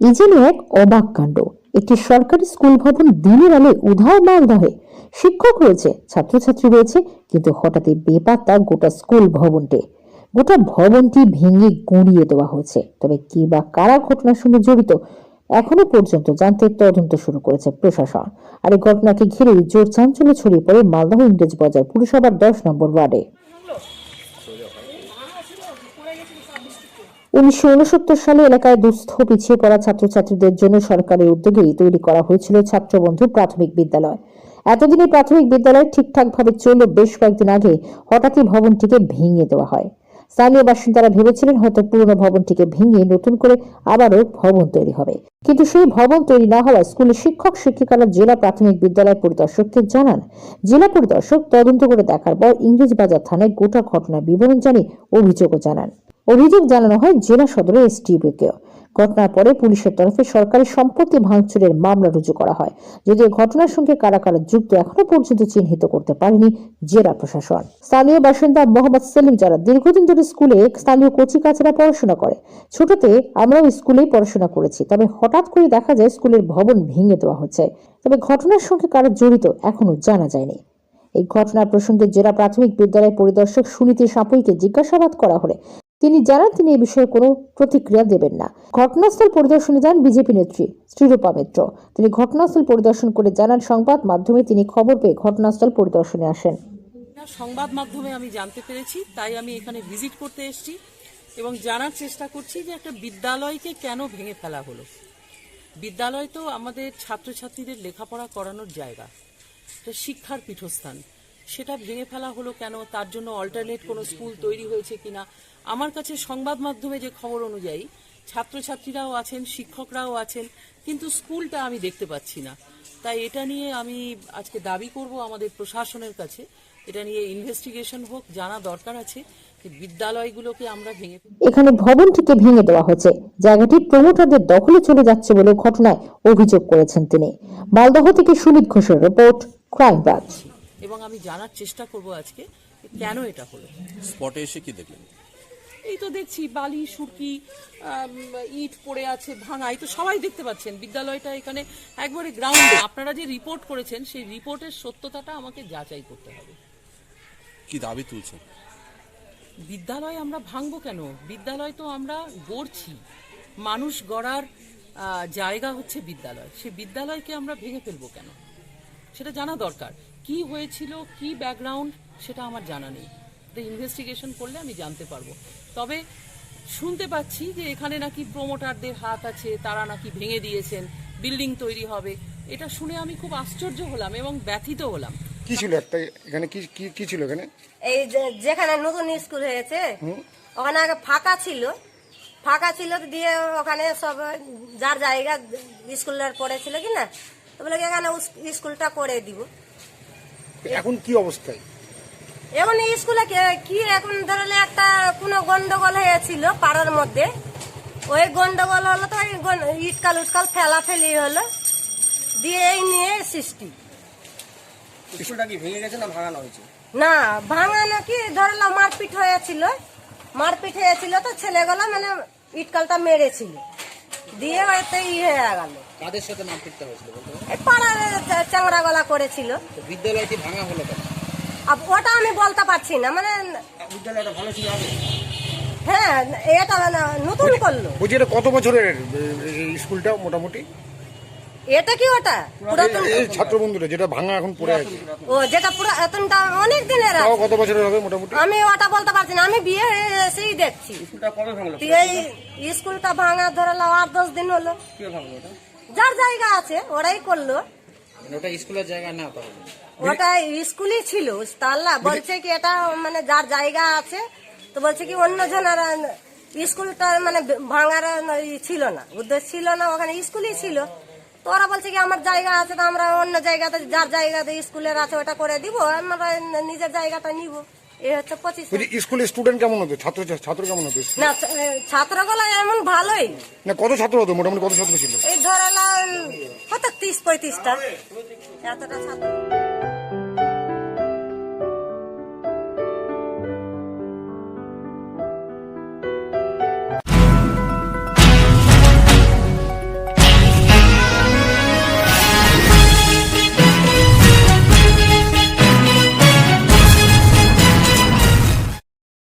এই যেন এক অবাক কাণ্ড। একটি সরকারি স্কুল ভবন দিনের আলোয় উধাও মালদহে শিক্ষক রয়েছে, ছাত্রছাত্রী রয়েছে, কিন্তু হঠাৎই বেপাত্তা গোটা স্কুল ভবনটি। গোটা ভবনটি ভেঙে গুঁড়িয়ে দেওয়া হয়েছে। তবে কি বা কারা ঘটনার সঙ্গে জড়িত, এখনও পর্যন্ত জানতে তদন্ত শুরু করেছে প্রশাসন। আর এই ঘটনাকে ঘিরেই জোর চাঞ্চল্য ছড়িয়ে পড়ে মালদহ ইংরেজ বাজার পুরসভার দশ নম্বর ওয়ার্ডে। উনিশশো উনসত্তর সালে এলাকায় দুস্থ পিছিয়ে পড়া ছাত্রছাত্রীদের জন্য সরকারের উদ্যোগেই তৈরি করা হয়েছিল ছাত্রবন্ধু প্রাথমিক বিদ্যালয়। এতদিনে প্রাথমিক বিদ্যালয় ঠিকঠাকভাবে চলল বেশ কয়েকদিন আগে হঠাৎই ভবনটিকে ভেঙে দেওয়া হয়। স্থানীয় বাসিন্দারা ভেবেছিলেন হয়তো পুরনো ভবনটিকে ভেঙে নতুন করে আবারও ভবন তৈরি হবে। কিন্তু সেই ভবন তৈরি না হওয়ায় স্কুলের শিক্ষক, শিক্ষিকারা জেলা প্রাথমিক বিদ্যালয় পরিদর্শককে জানান, জেলা পরিদর্শক তদন্ত করে দেখার পর ইংরেজবাজার থানায় গোটা ঘটনার বিবরণ জানিয়ে অভিযোগও জানান। অভিযোগ জানানো হয় জেলা সদরের এসডিপিকেও ঘটনার পরে পুলিশের তরফে সরকারি সম্পত্তি ভাঙচুরের মামলা রুজু করা হয়, যদিও ঘটনার সঙ্গে কারা কারা যুক্ত এখনও পর্যন্ত চিহ্নিত করতে পারেনি জেলা প্রশাসন। স্থানীয় বাসিন্দা মোহাম্মদ সেলিম যারা দীর্ঘদিন ধরে স্কুলে স্থানীয় কচি কাছারা পড়াশোনা করে। ছোটতে আমরাও স্কুলেই পড়াশোনা করেছি, তবে হঠাৎ করে দেখা যায় স্কুলের ভবন ভেঙে দেওয়া হচ্ছে। তবে ঘটনার সঙ্গে কারা জড়িত এখনও জানা যায়নি। এই ঘটনার প্রসঙ্গে জেলা প্রাথমিক বিদ্যালয় পরিদর্শক সুনীতি সাপুইকে জিজ্ঞাসাবাদ করা হলে তিনি জানান তিনি এই বিষয়ে কোনো প্রতিক্রিয়া দেবেন না। ঘটনাস্থল পরিদর্শনে যান বিজেপি নেত্রী শ্রীরূপা মিত্র। তিনি ঘটনাস্থল পরিদর্শন করে জানান, সংবাদ মাধ্যমে তিনি খবর পেয়ে ঘটনাস্থল পরিদর্শনে আসেন। সংবাদ মাধ্যমে আমি জানতে পেরেছি, তাই আমি এখানে ভিজিট করতে এসেছি এবং জানার চেষ্টা করছি যে একটা বিদ্যালয়কে কেন ভেঙে ফেলা হলো। বিদ্যালয় তো আমাদের ছাত্রছাত্রীদের লেখাপড়া করানোর জায়গা এটা শিক্ষার পীঠস্থান। সেটা ভেঙে ফেলা হলো কেন? তার জন্য অল্টারনেট কোনো স্কুল তৈরি হয়েছে কিনা? আমার কাছে সংবাদ মাধ্যমে যে খবর অনুযায়ী ছাত্রছাত্রীরাও আছেন শিক্ষকরাও আছেন কিন্তু স্কুলটা আমি দেখতে পাচ্ছি না। তাই এটা নিয়ে আমি আজকে দাবি করব আমাদের প্রশাসনের কাছে। এটা নিয়ে ইনভেস্টিগেশন হোক জানা দরকার আছে বিদ্যালয়গুলোকে আমরা ভেঙে এখানে ভবনটিকে ভেঙে দেওয়া হয়েছে জায়গাটি প্রমোটারদের দখলে চলে যাচ্ছে বলে ঘটনায় অভিযোগ করেছেন তিনি। মালদহ থেকে সুমিত ঘোষের রিপোর্ট ক্রাইম ব্রাঞ্চ। এবং আমি জানার চেষ্টা করব আজকে কেন এটা হলো। স্পটে এসে কি দেখলেন? এই তো দেখছি বালি সুরকি ইট পড়ে আছে ভাঙা এই তো সবাই দেখতে পাচ্ছেন। বিদ্যালয়টা এখানে একবারে গ্রাউন্ডে আপনারা যে রিপোর্ট করেছেন সেই রিপোর্টের সত্যতাটা আমাকে যাচাই করতে হবে। কি দাবি তুলছেন? বিদ্যালয় আমরা ভাঙবো কেন? বিদ্যালয় তো আমরা গড়ছি। মানুষ গড়ার জায়গা হচ্ছে বিদ্যালয়। সে বিদ্যালয়কে আমরা ভেঙে ফেলব কেন? সেটা জানা দরকার। কি হয়েছিল কি ব্যাকগ্রাউন্ড সেটা আমার জানা নেই। ইনভেস্টিগেশন করলে আমি জানতে পারব। তবে শুনতে পাচ্ছি যে এখানে নাকি প্রমোটারদের হাত আছে তারা নাকি ভেঙে দিয়েছেন বিল্ডিং তৈরি হবে। এটা শুনে আমি খুব আশ্চর্য হলাম এবং ব্যথিত হলাম। কি ছিল একটা এখানে কি কি কি ছিল এখানে? এই যে- যেখানে নতুন স্কুল হয়েছে ওখানে আগে ফাঁকা ছিল। ফাঁকা ছিল তো দিয়ে ওখানে সব যার জায়গা স্কুলের পড়েছিল কি না তো বলে কি এখানে স্কুলটা করে দিব। এখন কি অবস্থায়? এখন এই স্কুলে কে- এখন ধরলে একটা কোনো গন্ডগোল হয়েছিল পাড়ার মধ্যে? ওই গন্ডগোল হলো তো ইটকাল উটকাল ফেলা ফেলি হলো দিয়ে এই নিয়ে সৃষ্টি। স্কুলটা কি ভেঙে গেছে না ভাঙানো হয়েছে? না ভাঙানো কি ধরলাম মারপিট হয়েছিল। মারপিট হয়েছিল তো ছেলেগুলো মানে ইটকালটা মেরেছিল। দিয়ে হয়তো ই হয়ে গেল। কাদের সাথে মারপিটটা হয়েছিল পাড়ার চাংড়া গলা করেছিল। বিদ্যালয়টি ভাঙা হলো কেন? ওটা আমি বলতে পারছি না মানে হ্যাঁ এটা মানে নতুন করল। এটা কত বছরের স্কুলটা মোটামুটি? এটা কি ওটা? পুরাতন ছাত্র বন্ধুরা যেটা ভাঙা এখন পড়ে আছে। ও যেটা পুরাতনটা অনেক দিনের আছে। কত বছরের হবে মোটামুটি? আমি ওটা বলতে পারছি না আমি বিয়ে এসেই দেখছি। স্কুলটা কবে ভাঙলো? এই স্কুলটা ভাঙা ধরলাম আট দশ দিন হলো। কে ভাঙলো ওটা? যার জায়গা আছে ওরাই করল। ওটা স্কুলের জায়গা না তাহলে ওটা স্কুলই ছিল তাল্লা বলছে কি এটা মানে যার জায়গা আছে তো বলছে কি অন্য জনের স্কুলটা মানে ভাঙার ই ছিল না উদ্দেশ্য ছিল না ওখানে স্কুলই ছিল। তো ওরা বলছে কি আমার জায়গা আছে তো আমরা অন্য জায়গাতে যার জায়গাতে স্কুলের আছে ওটা করে দিব আমরা নিজের জায়গাটা নিব। এই হচ্ছে পঁচিশ স্কুলের স্টুডেন্ট কেমন হতো? ছাত্র ছাত্র কেমন হতো? না ছাত্রগুলো এমন ভালোই। না কত ছাত্র হতো? মোটামুটি কত ছাত্র ছিল? এই ধরালাম হয়তো তিরিশ পঁয়ত্রিশটা এতটা ছাত্র